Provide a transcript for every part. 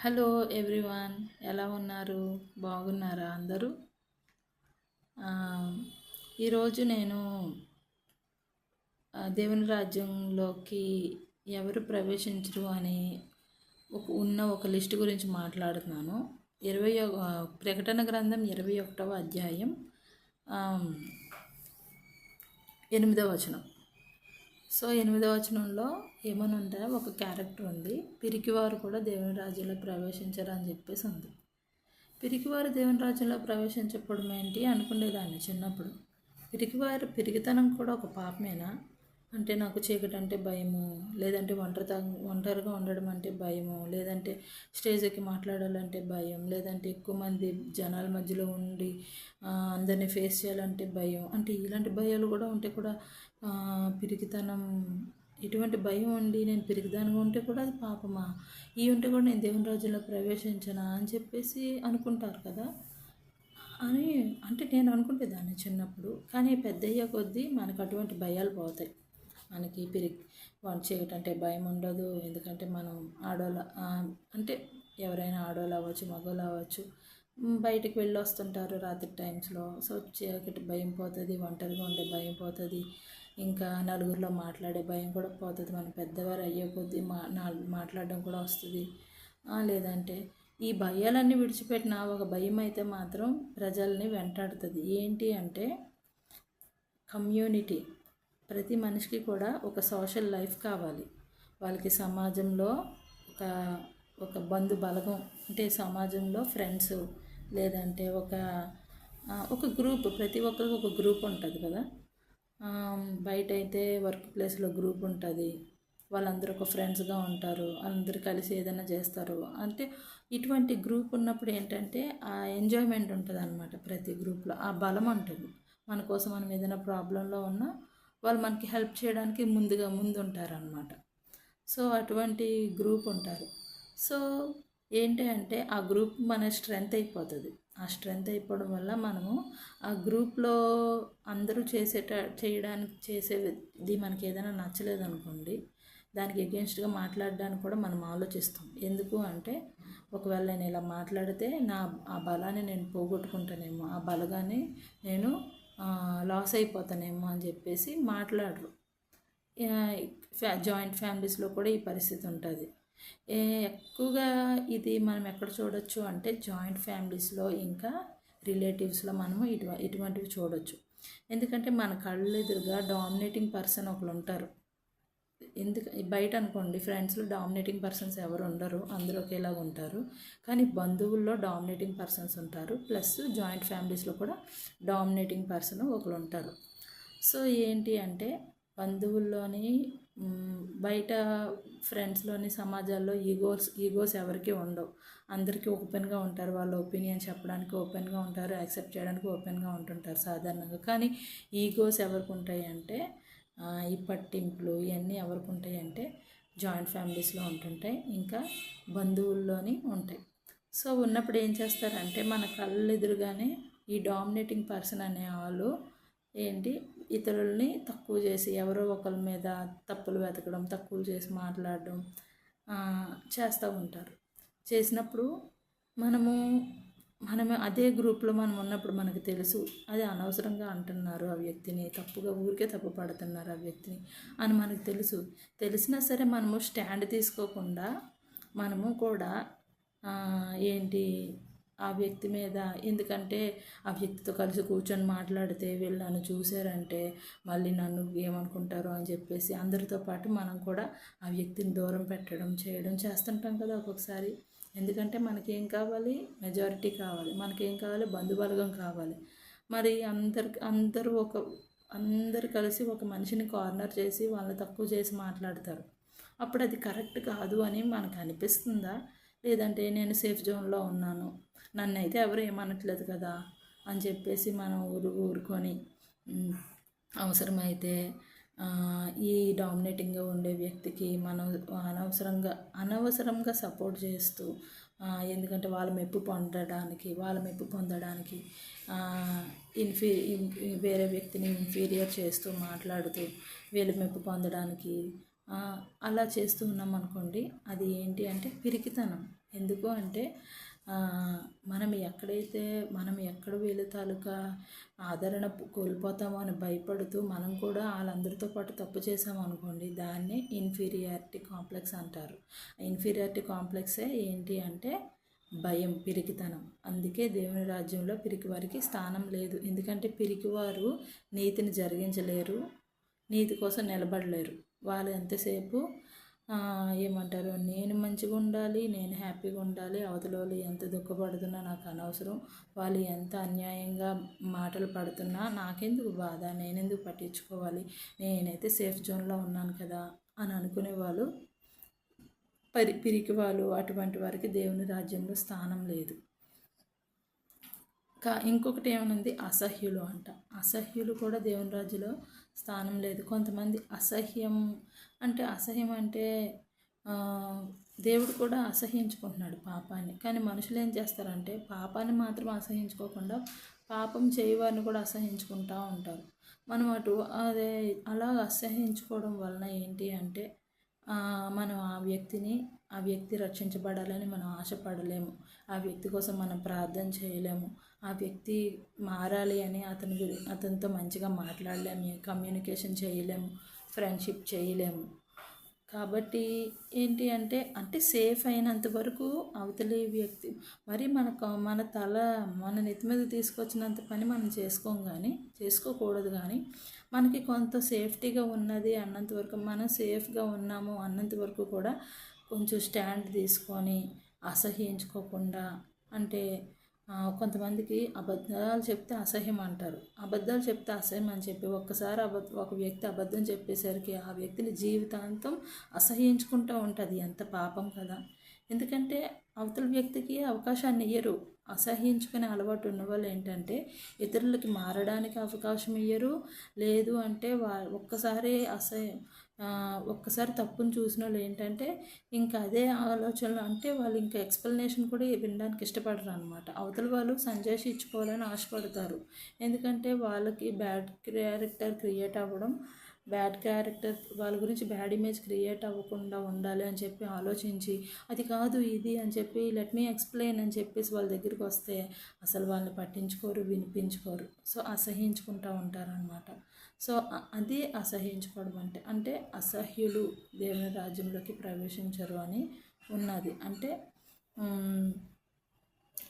Hello everyone ఎలా ఉన్నారు? బాగున్నారా అందరూ? ఈరోజు నేను దేవుని రాజ్యంలోకి ఎవరు ప్రవేశించరు అని ఒక ఉన్న ఒక లిస్ట్ గురించి మాట్లాడుతున్నాను. ఇరవై ఒక- ప్రకటన గ్రంథం ఇరవై ఒకటవ అధ్యాయం ఎనిమిదవ వచనం. సో ఎనిమిదవ వచనంలో ఏమని ఉంటే ఒక క్యారెక్టర్ ఉంది. పిరికివారు కూడా దేవుని రాజ్యంలో ప్రవేశించరు అని చెప్పేసి ఉంది. పిరికివారు దేవుని రాజ్యంలో ప్రవేశించకపోవడం ఏంటి? అనుకునేదాన్ని చిన్నప్పుడు. పిరికివారు పిరికితనం కూడా ఒక పాపమేనా? అంటే నాకు చీకటి అంటే భయము? లేదంటే ఒంటరిత ఒంటరిగా ఉండడం అంటే భయము? లేదంటే స్టేజ్ ఎక్కి మాట్లాడాలంటే భయం? లేదంటే ఎక్కువ మంది జనాల మధ్యలో ఉండి అందరినీ ఫేస్ చేయాలంటే భయం? అంటే ఇలాంటి భయాలు కూడా ఉంటే కూడా పిరికితనం ఇటువంటి భయం ఉండి నేను పిరికిదానిగా ఉంటే కూడా అది పాపమా? ఈ ఉంటే కూడా నేను దేవుని రాజ్యంలో ప్రవేశించనా అని చెప్పేసి అనుకుంటారు కదా. అని అంటే నేను అనుకుంటేదాన్ని చిన్నప్పుడు. కానీ పెద్ద అయ్యే కొద్దీ మనకు అటువంటి భయాలు పోతాయి. మనకి పిరిగి వంట చేయటంటే భయం ఉండదు. ఎందుకంటే మనం ఆడోళ్ళ అంటే ఎవరైనా ఆడోళ్ళు అవ్వచ్చు మగవాళ్ళు అవ్వచ్చు బయటకు బయటికి వెళ్ళి వస్తుంటారు రాత్రి టైమ్స్లో సో చీకటి భయం పోతుంది ఒంటరిగా ఉండే భయం పోతుంది. ఇంకా నలుగురిలో మాట్లాడే భయం కూడా పోతుంది. మనం పెద్దవారు అయ్యే కొద్దీ మా నా- మాట్లాడడం కూడా వస్తుంది. లేదంటే ఈ భయాలన్నీ విడిచిపెట్టిన ఒక భయం అయితే మాత్రం ప్రజల్ని వెంటాడుతుంది. ఏంటి అంటే కమ్యూనిటీ. ప్రతి మనిషికి కూడా ఒక సోషల్ లైఫ్ కావాలి. వాళ్ళకి సమాజంలో ఒక ఒక బంధు బలగం అంటే సమాజంలో ఫ్రెండ్స్ లేదంటే ఒక ఒక గ్రూప్. ప్రతి ఒక్కరికి ఒక గ్రూప్ ఉంటుంది కదా. బయట అయితే వర్క్ ప్లేస్లో గ్రూప్ ఉంటుంది. వాళ్ళందరూ ఒక ఫ్రెండ్స్గా ఉంటారు. అందరూ కలిసి ఏదైనా చేస్తారు. అంటే ఇటువంటి గ్రూప్ ఉన్నప్పుడు ఏంటంటే ఆ ఎంజాయ్మెంట్ ఉంటుంది అనమాట ప్రతి గ్రూప్లో. ఆ బలం ఉంటుంది. మన కోసం మనం ఏదైనా ప్రాబ్లంలో ఉన్నా వాళ్ళు మనకి హెల్ప్ చేయడానికి ముందుగా ముందు ఉంటారనమాట సో అటువంటి గ్రూప్ ఉంటారు. సో ఏంటి అంటే ఆ గ్రూప్ మన స్ట్రెంగ్త్ అయిపోతుంది. ఆ స్ట్రెంగ్త్ అయిపోవడం వల్ల మనము ఆ గ్రూప్లో అందరూ చేసేట చేయడానికి చేసేది మనకి ఏదైనా నచ్చలేదు అనుకోండి దానికి ఎగెన్స్ట్గా మాట్లాడడానికి కూడా మనం ఆలోచిస్తాం. ఎందుకు అంటే ఒకవేళ నేను ఇలా మాట్లాడితే నా ఆ బలాన్ని నేను పోగొట్టుకుంటానేమో ఆ బలగాన్ని నేను లాస్ అయిపోతానేమో అని చెప్పేసి మాట్లాడరు. జాయింట్ ఫ్యామిలీస్లో కూడా ఈ పరిస్థితి ఉంటుంది. ఎక్కువగా ఇది మనం ఎక్కడ చూడొచ్చు అంటే జాయింట్ ఫ్యామిలీస్లో ఇంకా రిలేటివ్స్లో మనము ఇటు ఇటువంటివి చూడొచ్చు. ఎందుకంటే మన కళ్ళు ఎదురుగా డామినేటింగ్ పర్సన్ ఒకరు ఉంటారు. ఎందుకు బయట అనుకోండి ఫ్రెండ్స్లో డామినేటింగ్ పర్సన్స్ ఎవరు ఉండరు. అందరూ ఒకేలాగా ఉంటారు. కానీ బంధువుల్లో డామినేటింగ్ పర్సన్స్ ఉంటారు. ప్లస్ జాయింట్ ఫ్యామిలీస్లో కూడా డామినేటింగ్ పర్సన్ ఒకరు ఉంటారు. సో ఏంటి అంటే బంధువుల్లోని బయట ఫ్రెండ్స్లోని సమాజాల్లో ఈగోస్ ఈగోస్ ఎవరికి ఉండవు. అందరికీ ఓపెన్గా ఉంటారు. వాళ్ళ ఒపీనియన్ చెప్పడానికి ఓపెన్గా ఉంటారు. యాక్సెప్ట్ చేయడానికి ఓపెన్గా ఉంటుంటారు సాధారణంగా. కానీ ఈగోస్ ఎవరికి ఉంటాయి అంటే ఈ పట్టింపులు ఇవన్నీ ఎవరికి ఉంటాయి అంటే జాయింట్ ఫ్యామిలీస్లో ఉంటుంటాయి. ఇంకా బంధువుల్లోని ఉంటాయి. సో ఉన్నప్పుడు ఏం చేస్తారంటే మన కళ్ళు ఎదురుగానే ఈ డామినేటింగ్ పర్సన్ అనే వాళ్ళు ఏంటి ఇతరుల్ని తక్కువ చేసి ఎవరో ఒకరి మీద తప్పులు వెతకడం తక్కువ చేసి మాట్లాడడం చేస్తూ ఉంటారు. చేసినప్పుడు మనము మనము అదే గ్రూప్లో మనం ఉన్నప్పుడు మనకు తెలుసు అది అనవసరంగా అంటున్నారు ఆ వ్యక్తిని తప్పుగా ఊరికే తప్పు పడుతున్నారు ఆ వ్యక్తిని అని మనకు తెలుసు. తెలిసినా సరే మనము స్టాండ్ తీసుకోకుండా మనము కూడా ఏంటి ఆ వ్యక్తి మీద. ఎందుకంటే ఆ వ్యక్తితో కలిసి కూర్చొని మాట్లాడితే వీళ్ళు నన్ను చూశారంటే మళ్ళీ నన్ను ఏమనుకుంటారో అని చెప్పేసి అందరితో పాటు మనం కూడా ఆ వ్యక్తిని దూరం పెట్టడం చేయడం చేస్తుంటాం కదా ఒక్కొక్కసారి. ఎందుకంటే మనకేం కావాలి? మెజారిటీ కావాలి. మనకేం కావాలి? బంధుబలగం కావాలి. మరి అందరు అందరూ ఒక అందరు కలిసి ఒక మనిషిని కార్నర్ చేసి వాళ్ళని తక్కువ చేసి మాట్లాడతారు. అప్పుడు అది కరెక్ట్ కాదు అని మనకు అనిపిస్తుందా? లేదంటే నేను సేఫ్ జోన్లో ఉన్నాను. నన్ను అయితే ఎవరు ఏమనట్లేదు కదా అని చెప్పేసి మనం ఊరు ఊరుకొని అవసరమైతే ఈ డామినేటింగ్గా ఉండే వ్యక్తికి మనం అనవసరంగా అనవసరంగా సపోర్ట్ చేస్తూ ఎందుకంటే వాళ్ళ మెప్పు పొందడానికి వాళ్ళ మెప్పు పొందడానికి ఇన్ఫీ వేరే వ్యక్తిని ఇన్ఫీరియర్ చేస్తూ మాట్లాడుతూ వీళ్ళ మెప్పు పొందడానికి అలా చేస్తూ ఉన్నాం అనుకోండి అది ఏంటి అంటే పిరికితనం. ఎందుకు అంటే మనం ఎక్కడైతే మనం ఎక్కడ వీళ్ళ తాలూకా ఆదరణ కోల్పోతామో అని భయపడుతూ మనం కూడా వాళ్ళందరితో పాటు తప్పు చేసామనుకోండి దాన్ని ఇన్ఫీరియారిటీ కాంప్లెక్స్ అంటారు. ఇన్ఫీరియారిటీ కాంప్లెక్సే ఏంటి అంటే భయం పిరికితనం. అందుకే దేవుని రాజ్యంలో పిరికివారికి స్థానం లేదు. ఎందుకంటే పిరికివారు నీతిని జరిగించలేరు నీతి కోసం నిలబడలేరు. వాళ్ళు ఎంతసేపు ఏమంటారు? నేను మంచిగా ఉండాలి నేను హ్యాపీగా ఉండాలి అవతల వాళ్ళు ఎంత దుఃఖపడుతున్నా నాకు అనవసరం. వాళ్ళు ఎంత అన్యాయంగా మాటలు పడుతున్నా నాకెందుకు బాధ? నేనెందుకు పట్టించుకోవాలి? నేనైతే సేఫ్ జోన్లో ఉన్నాను కదా అని అనుకునే వాళ్ళు పరి పిరికి వాళ్ళు అటువంటి వారికి దేవుని రాజ్యంలో స్థానం లేదు. కా ఇంకొకటి ఏమనుంది? అసహ్యులు అంట. అసహ్యులు కూడా దేవుని రాజులో స్థానం లేదు. కొంతమంది అసహ్యం అంటే అసహ్యం అంటే దేవుడు కూడా అసహించుకుంటున్నాడు పాపాన్ని. కానీ మనుషులు ఏం చేస్తారంటే పాపాన్ని మాత్రం అసహించుకోకుండా పాపం చేయవారిని కూడా అసహించుకుంటూ ఉంటారు. మనం అటు అదే అలా అసహించుకోవడం వలన ఏంటి అంటే మనం ఆ వ్యక్తిని ఆ వ్యక్తి రక్షించబడాలని మనం ఆశపడలేము. ఆ వ్యక్తి కోసం మనం ప్రార్థన చేయలేము. ఆ వ్యక్తి మారాలి అని అతని అతనితో మంచిగా మాట్లాడలేము కమ్యూనికేషన్ చేయలేము ఫ్రెండ్షిప్ చేయలేము. కాబట్టి ఏంటి అంటే అంటే సేఫ్ అయినంత వరకు అవతలి వ్యక్తి మరి మన మన తల మన నెత్తి మీద తీసుకొచ్చినంత పని మనం చేసుకోం కానీ చేసుకోకూడదు కానీ మనకి కొంత సేఫ్టీగా ఉన్నది అన్నంత వరకు మనం సేఫ్గా ఉన్నాము అన్నంత వరకు కూడా కొంచెం స్టాండ్ తీసుకొని అసహ్యించుకోకుండా అంటే కొంతమందికి అబద్ధాలు చెప్తే అసహ్యం అంటారు. అబద్ధాలు చెప్తే అసహ్యం అని చెప్పి ఒక్కసారి అబద్ధ ఒక వ్యక్తి అబద్ధం చెప్పేసరికి ఆ వ్యక్తిని జీవితాంతం అసహ్యించుకుంటూ ఉంటుంది. ఎంత పాపం కదా. ఎందుకంటే అవతల వ్యక్తికి అవకాశాన్ని ఇయ్యరు. అసహ్యించుకునే అలవాటు ఉన్న వాళ్ళు ఏంటంటే ఇతరులకి మారడానికి అవకాశం ఇయ్యరు. లేదు అంటే వా ఒక్కసారి అసహ్యం ఒక్కసారి తప్పును చూసిన వాళ్ళు ఏంటంటే ఇంకా అదే ఆలోచనలు అంటే వాళ్ళు ఇంకా ఎక్స్ప్లెనేషన్ కూడా వినడానికి ఇష్టపడరు అనమాట అవతల వాళ్ళు సంజాషి ఇచ్చుకోవాలని ఆశపడతారు. ఎందుకంటే వాళ్ళకి బ్యాడ్ క్యారెక్టర్ క్రియేట్ అవ్వడం బ్యాడ్ క్యారెక్టర్ వాళ్ళ గురించి బ్యాడ్ ఇమేజ్ క్రియేట్ అవ్వకుండా ఉండాలి అని చెప్పి ఆలోచించి అది కాదు ఇది అని చెప్పి లెట్ మీ ఎక్స్ప్లెయిన్ అని చెప్పేసి వాళ్ళ దగ్గరికి వస్తే అసలు వాళ్ళని పట్టించుకోరు వినిపించుకోరు. సో అసహించుకుంటూ ఉంటారనమాట సో అది అసహించుకోవడం అంటే అంటే అసహ్యులు దేవుని రాజ్యంలోకి ప్రవేశించరు అని ఉన్నది. అంటే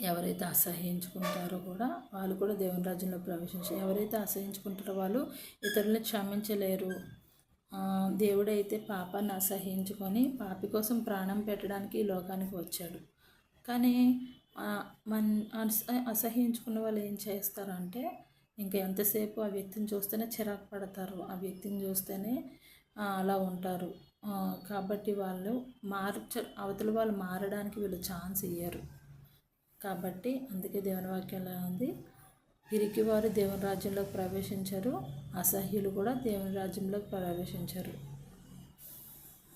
ఎవరైతే అసహించుకుంటారో కూడా వాళ్ళు కూడా దేవుని రాజ్యంలో ప్రవేశించారు ఎవరైతే అసహించుకుంటారో వాళ్ళు ఇతరులను క్షమించలేరు. దేవుడైతే పాపాన్ని అసహించుకొని పాపి కోసం ప్రాణం పెట్టడానికి ఈ లోకానికి వచ్చాడు. కానీ మన్ అసహించుకున్న వాళ్ళు ఏం చేస్తారంటే ఇంకా ఎంతసేపు ఆ వ్యక్తిని చూస్తేనే చిరాకు పడతారు. ఆ వ్యక్తిని చూస్తేనే అలా ఉంటారు. కాబట్టి వాళ్ళు మార్చ అవతల వాళ్ళు మారడానికి వీళ్ళు ఛాన్స్ ఇయ్యరు. కాబట్టి అందుకే దేవుని వాక్యంలో ఉంది? పిరికివారు దేవుని రాజ్యంలోకి ప్రవేశించరు. అసహ్యులు కూడా దేవుని రాజ్యంలోకి ప్రవేశించరు.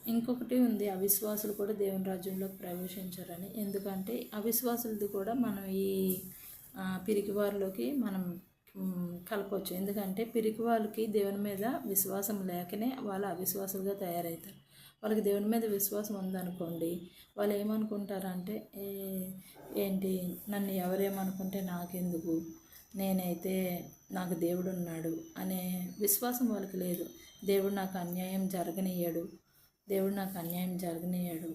ఇంకొకటి ఉంది అవిశ్వాసులు కూడా దేవుని రాజ్యంలోకి ప్రవేశించరని. ఎందుకంటే అవిశ్వాసులది కూడా మనం ఈ పిరికివారిలోకి మనం కలపవచ్చు ఎందుకంటే పిరికి వాళ్ళకి దేవుని మీద విశ్వాసం లేకనే వాళ్ళు అవిశ్వాసులుగా తయారవుతారు. వాళ్ళకి దేవుని మీద విశ్వాసం ఉందనుకోండి వాళ్ళు ఏమనుకుంటారంటే ఏంటి నన్ను ఎవరేమనుకుంటే నాకెందుకు? నేనైతే నాకు దేవుడు ఉన్నాడు అనే విశ్వాసం వాళ్ళకి లేదు. దేవుడు నాకు అన్యాయం జరగనియ్యాడు దేవుడు నాకు అన్యాయం జరగనియ్యాడు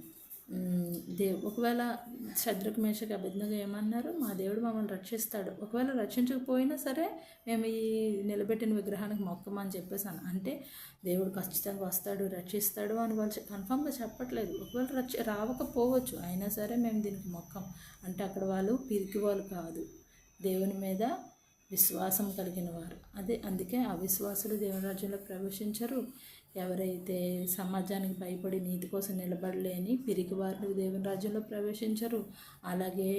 దే ఒకవేళ శత్రుకు మేషకు అభిజ్ఞగా ఏమన్నారు మా దేవుడు మమ్మల్ని రక్షిస్తాడు. ఒకవేళ రక్షించకపోయినా సరే మేము ఈ నిలబెట్టిన విగ్రహానికి మొక్కమని చెప్పేసాను అంటే దేవుడు ఖచ్చితంగా వస్తాడు రక్షిస్తాడు అని వాళ్ళు కన్ఫామ్గా చెప్పట్లేదు. ఒకవేళ రక్ష రావకపోవచ్చు అయినా సరే మేము దీనికి మొక్కం. అంటే అక్కడ వాళ్ళు పిరికి వాళ్ళు కాదు. దేవుని మీద విశ్వాసం కలిగిన వారు. అదే అందుకే అవిశ్వాసులు దేవుని రాజ్యంలో ప్రవేశించరు. ఎవరైతే సమాజానికి భయపడి నీతి కోసం నిలబడలేని పిరికి వారిని దేవుని రాజ్యంలో ప్రవేశించరు. అలాగే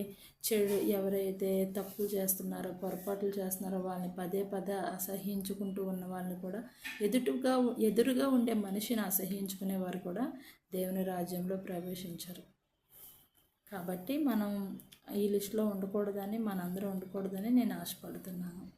చెడు ఎవరైతే తప్పు చేస్తున్నారో పొరపాట్లు చేస్తున్నారో వాళ్ళని పదే పదే అసహించుకుంటూ ఉన్న వాళ్ళని కూడా ఎదుటిగా ఎదురుగా ఉండే మనిషిని అసహించుకునేవారు కూడా దేవుని రాజ్యంలో ప్రవేశించరు. కాబట్టి మనం ఈ లిస్టులో ఉండకూడదని మనందరూ ఉండకూడదని నేను ఆశపడుతున్నాను.